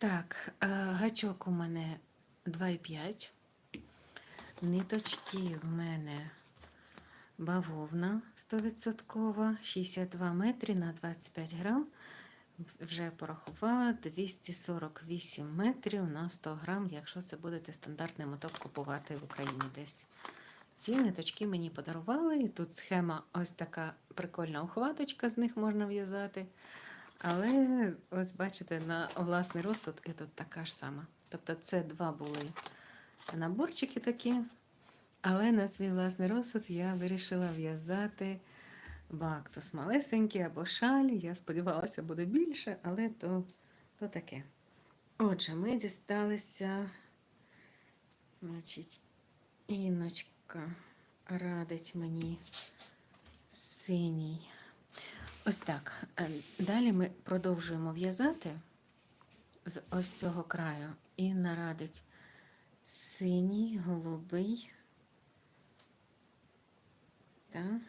Так, е, гачок у мене 2,5. Ниточки в мене бавовна 100%, 62 метри на 25 грам. Вже порахувала 248 метрів на 100 грам, якщо це будете стандартний моток купувати в Україні десь. Ці ниточки мені подарували, і тут схема ось така прикольна ухваточка, з них можна в'язати. Але ось бачите, на власний розсуд і тут така ж сама. Тобто це два були наборчики такі, але на свій власний розсуд я вирішила в'язати бактус малесенький або шаль. Я сподівалася, буде більше, але то, то таке. Отже, ми дісталися, значить, Іночка радить мені синій. Ось так. Е, Далі ми продовжуємо в'язати з ось цього краю. І нарадить синій, голубий. Так.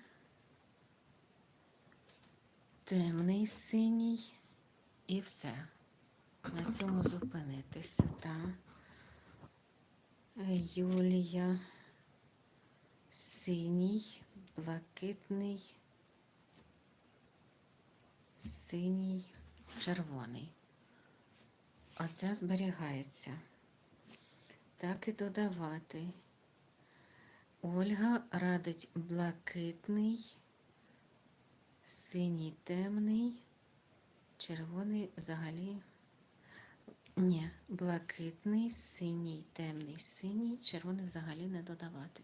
Темний синій і все. На цьому зупинитися. Так. Юлія, синій, блакитний, синій, червоний. Оце зберігається. Так і додавати. Ольга радить блакитний, синій темний, червоний взагалі. Ні, блакитний, синій, темний, синій, червоний взагалі не додавати.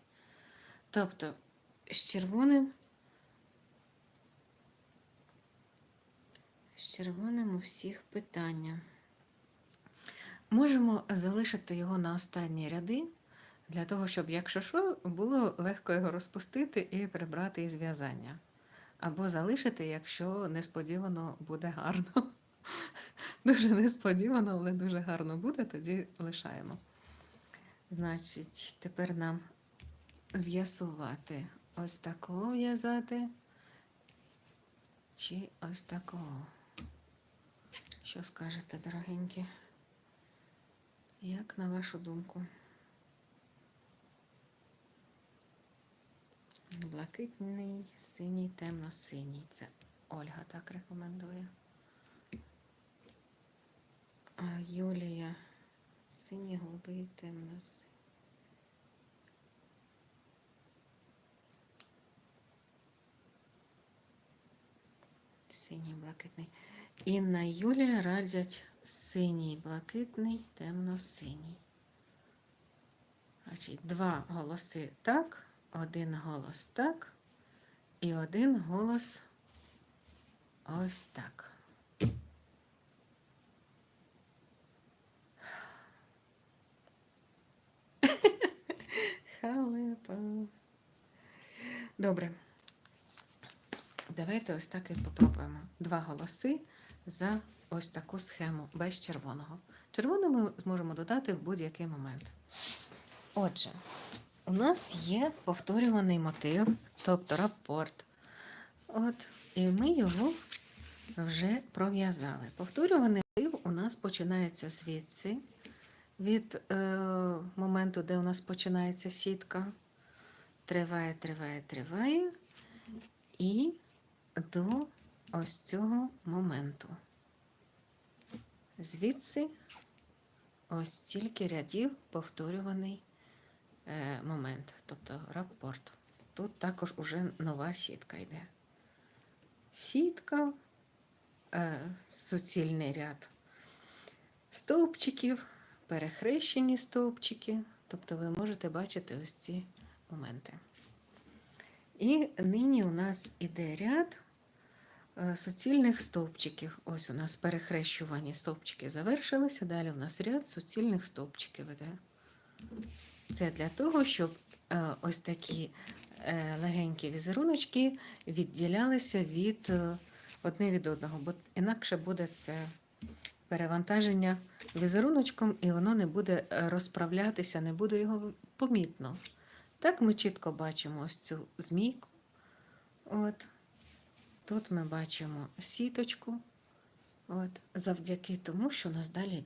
Тобто з червоним, червоним у всіх питання. Можемо залишити його на останні ряди, для того, щоб, якщо що, було легко його розпустити і прибрати із в'язання. Або залишити, якщо несподівано буде гарно. Дуже несподівано, але дуже гарно буде, тоді лишаємо. Значить, тепер нам з'ясувати ось такого в'язати чи ось такого. Що скажете, дорогенькі? Як на вашу думку? Блакитний, синій, темно-синій. Це Ольга так рекомендує. А Юлія синій, голубий, темно. Синій, блакитний. Інна і Юлія радять синій, блакитний, темно-синій. Значить, два голоси так, один голос так, і один голос ось так. Халепа. Добре. Давайте ось так і попробуємо. Два голоси за ось таку схему без червоного. Червоний ми зможемо додати в будь-який момент. Отже, у нас є повторюваний мотив, тобто рапорт. От, і ми його вже пров'язали. Повторюваний мотив у нас починається звідси, від е, моменту, де у нас починається сітка. Триває, триває, триває. І до ось цього моменту. Звідси ось стільки рядів повторюваний е, момент, тобто рапорт. Тут також уже нова сітка йде. Сітка, е, суцільний ряд стовпчиків, перехрещені стовпчики, тобто ви можете бачити ось ці моменти. І нині у нас іде ряд суцільних стовпчиків. Ось у нас перехрещувані стовпчики завершилися. Далі у нас ряд суцільних стовпчиків іде. Це для того, щоб е, ось такі е, легенькі візеруночки відділялися від е, одне від одного, бо інакше буде це перевантаження візеруночком, і воно не буде е, розправлятися, не буде його помітно. Так ми чітко бачимо ось цю змійку. От. Тут ми бачимо сіточку. От. Завдяки тому, що у нас далі